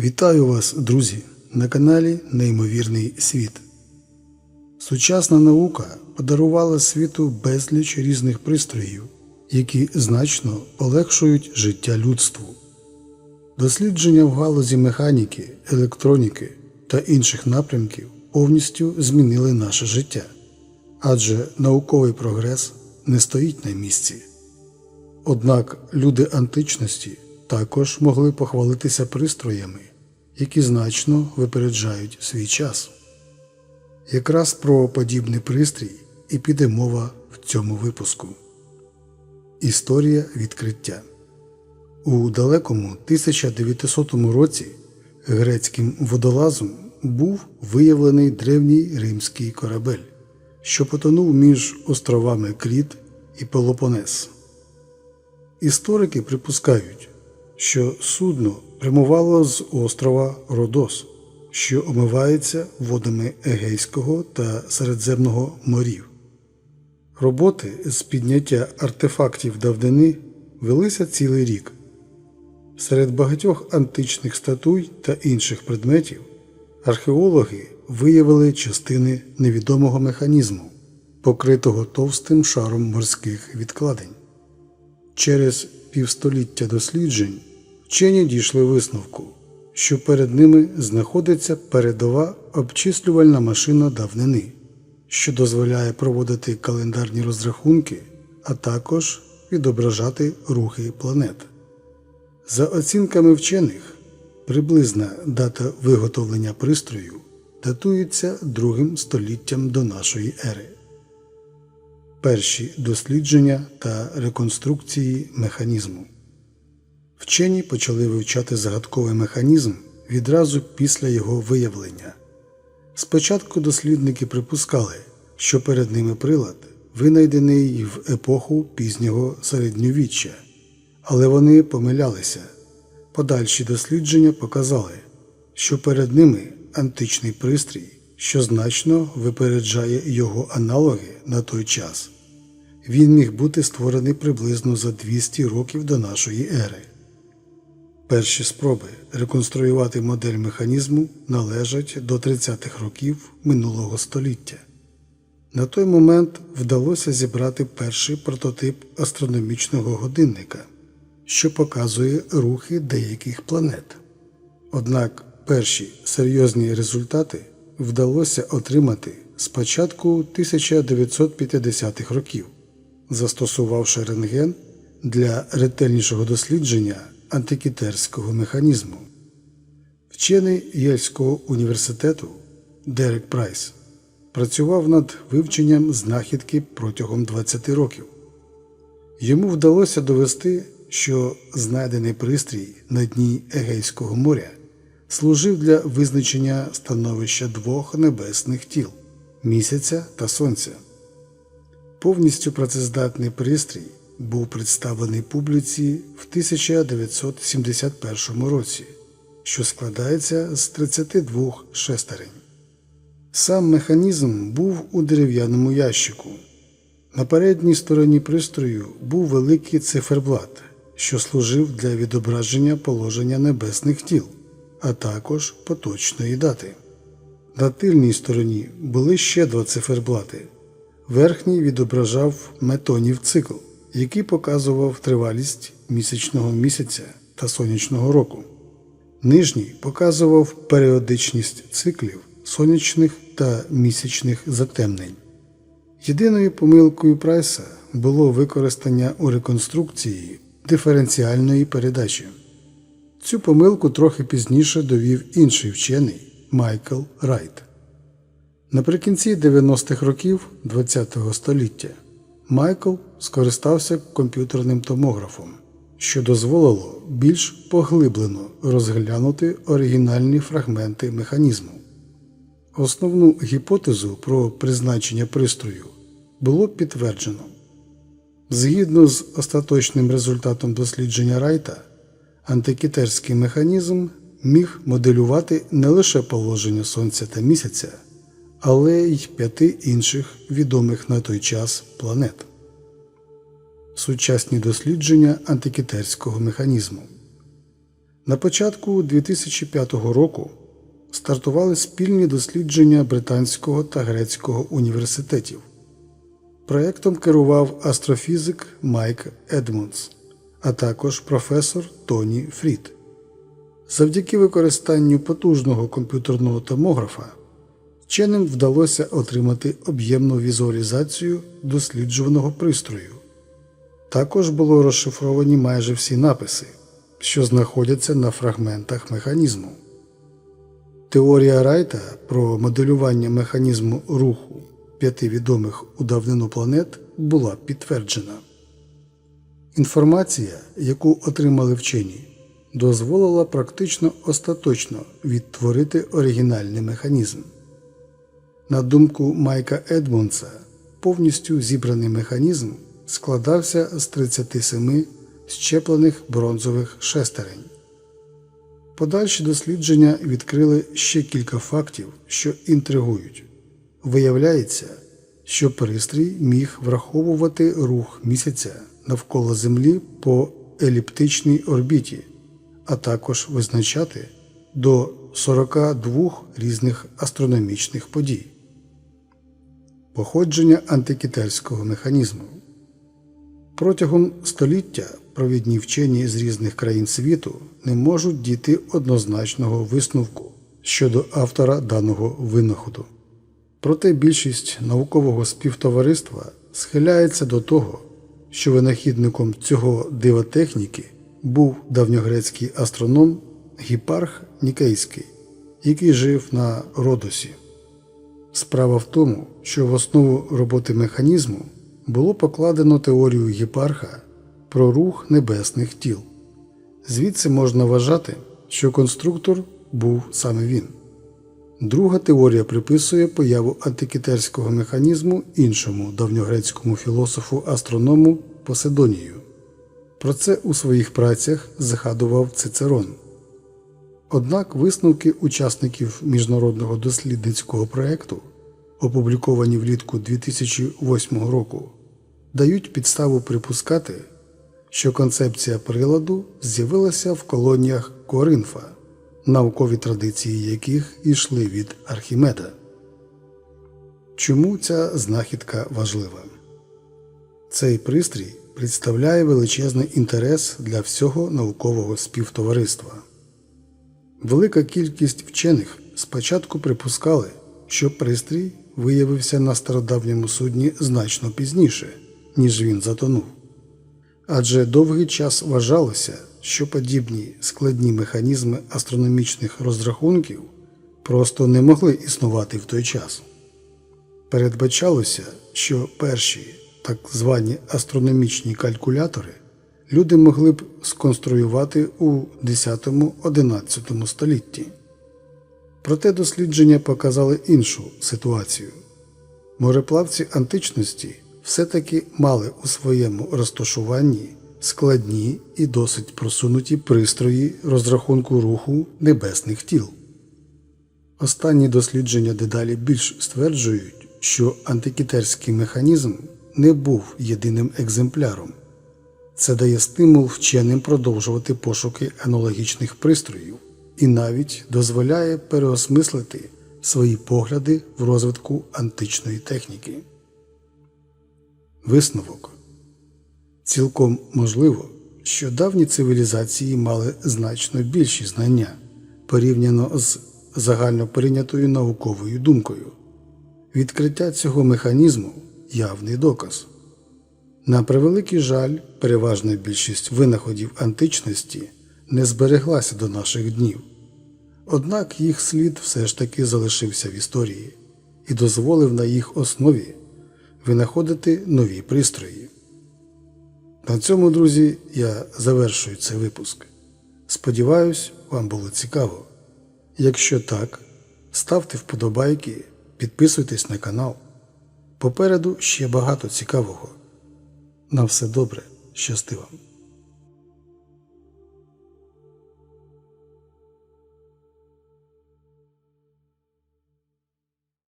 Вітаю вас, друзі, на каналі Неймовірний світ. Сучасна наука подарувала світу безліч різних пристроїв, які значно полегшують життя людству. Дослідження в галузі механіки, електроніки та інших напрямків повністю змінили наше життя, адже науковий прогрес не стоїть на місці. Однак люди античності також могли похвалитися пристроями, які значно випереджають свій час. Якраз про подібний пристрій і піде мова в цьому випуску. Історія відкриття у далекому 1900 році грецьким водолазом був виявлений древній римський корабель, що потонув між островами Кріт і Пелопонес. Історики припускають, що судно прямувало з острова Родос, що омивається водами Егейського та Середземного морів. Роботи з підняття артефактів давнини велися цілий рік. Серед багатьох античних статуй та інших предметів археологи виявили частини невідомого механізму, покритого товстим шаром морських відкладень. Через півстоліття досліджень вчені дійшли висновку, що перед ними знаходиться передова обчислювальна машина давнини, що дозволяє проводити календарні розрахунки, а також відображати рухи планет. За оцінками вчених, приблизна дата виготовлення пристрою датується другим століттям до нашої ери. Перші дослідження та реконструкції механізму. Вчені почали вивчати загадковий механізм відразу після його виявлення. Спочатку дослідники припускали, що перед ними прилад винайдений в епоху пізнього середньовіччя, але вони помилялися. Подальші дослідження показали, що перед ними античний пристрій, що значно випереджає його аналоги на той час. Він міг бути створений приблизно за 200 років до нашої ери. Перші спроби реконструювати модель механізму належать до 30-х років минулого століття. На той момент вдалося зібрати перший прототип астрономічного годинника, що показує рухи деяких планет. Однак перші серйозні результати вдалося отримати з початку 1950-х років, застосувавши рентген для ретельнішого дослідження антикітерського механізму. Вчений Єльського університету Дерек Прайс працював над вивченням знахідки протягом 20 років. Йому вдалося довести, що знайдений пристрій на дні Егейського моря служив для визначення становища двох небесних тіл місяця та сонця. Повністю працездатний пристрій був представлений публіці в 1971 році, що складається з 32 шестерень. Сам механізм був у дерев'яному ящику. На передній стороні пристрою був великий циферблат, що служив для відображення положення небесних тіл, а також поточної дати. На тильній стороні були ще два циферблати. Верхній відображав метонів цикл, який показував тривалість місячного місяця та сонячного року. Нижній показував періодичність циклів сонячних та місячних затемнень. Єдиною помилкою Прайса було використання у реконструкції диференціальної передачі. Цю помилку трохи пізніше довів інший вчений Майкл Райт. Наприкінці 90-х років ХХ століття Майкл скористався комп'ютерним томографом, що дозволило більш поглиблено розглянути оригінальні фрагменти механізму. Основну гіпотезу про призначення пристрою було підтверджено. Згідно з остаточним результатом дослідження Райта, антикітерський механізм міг моделювати не лише положення Сонця та місяця, але й п'яти інших відомих на той час планет. Сучасні дослідження антикітерського механізму На початку 2005 року стартували спільні дослідження британського та грецького університетів. Проектом керував астрофізик Майк Едмундс, а також професор Тоні Фрід. Завдяки використанню потужного комп'ютерного томографа вченим вдалося отримати об'ємну візуалізацію досліджуваного пристрою. Також було розшифровані майже всі написи, що знаходяться на фрагментах механізму. Теорія Райта про моделювання механізму руху п'яти відомих у давнину планет була підтверджена. Інформація, яку отримали вчені, дозволила практично остаточно відтворити оригінальний механізм. На думку Майка Едмонса, повністю зібраний механізм складався з 37 щеплених бронзових шестерень. Подальші дослідження відкрили ще кілька фактів, що інтригують. Виявляється, що пристрій міг враховувати рух місяця навколо Землі по еліптичній орбіті, а також визначати до 42 різних астрономічних подій. Походження антикітельського механізму протягом століття провідні вчені з різних країн світу не можуть дійти однозначного висновку щодо автора даного винаходу. Проте більшість наукового співтовариства схиляється до того, що винахідником цього дива техніки був давньогрецький астроном Гіпарх Нікейський, який жив на Родосі. Справа в тому, що в основу роботи механізму було покладено теорію Гіпарха про рух небесних тіл. Звідси можна вважати, що конструктор був саме він. Друга теорія приписує появу антикітерського механізму іншому давньогрецькому філософу астроному Поседонію. Про це у своїх працях згадував Цицерон. Однак висновки учасників міжнародного дослідницького проєкту, опубліковані влітку 2008 року, дають підставу припускати, що концепція приладу з'явилася в колоніях Коринфа, наукові традиції яких йшли від Архімеда. Чому ця знахідка важлива? Цей пристрій представляє величезний інтерес для всього наукового співтовариства. Велика кількість вчених спочатку припускали, що пристрій виявився на стародавньому судні значно пізніше, ніж він затонув. Адже довгий час вважалося, що подібні складні механізми астрономічних розрахунків просто не могли існувати в той час. Передбачалося, що перші так звані астрономічні калькулятори люди могли б сконструювати у 10-11 столітті. Проте дослідження показали іншу ситуацію. Мореплавці античності все-таки мали у своєму розташуванні складні і досить просунуті пристрої розрахунку руху небесних тіл. Останні дослідження дедалі більш стверджують, що антикітерський механізм не був єдиним екземпляром. Це дає стимул вченим продовжувати пошуки аналогічних пристроїв і навіть дозволяє переосмислити свої погляди в розвитку античної техніки. Висновок цілком можливо, що давні цивілізації мали значно більші знання порівняно з загальноприйнятою науковою думкою. Відкриття цього механізму явний доказ. На превеликий жаль, переважна більшість винаходів античності не збереглася до наших днів, однак їх слід все ж таки залишився в історії і дозволив на їх основі винаходити нові пристрої. На цьому, друзі, я завершую цей випуск. Сподіваюсь, вам було цікаво. Якщо так, ставте вподобайки, підписуйтесь на канал. Попереду ще багато цікавого. На все добре, щасти вам!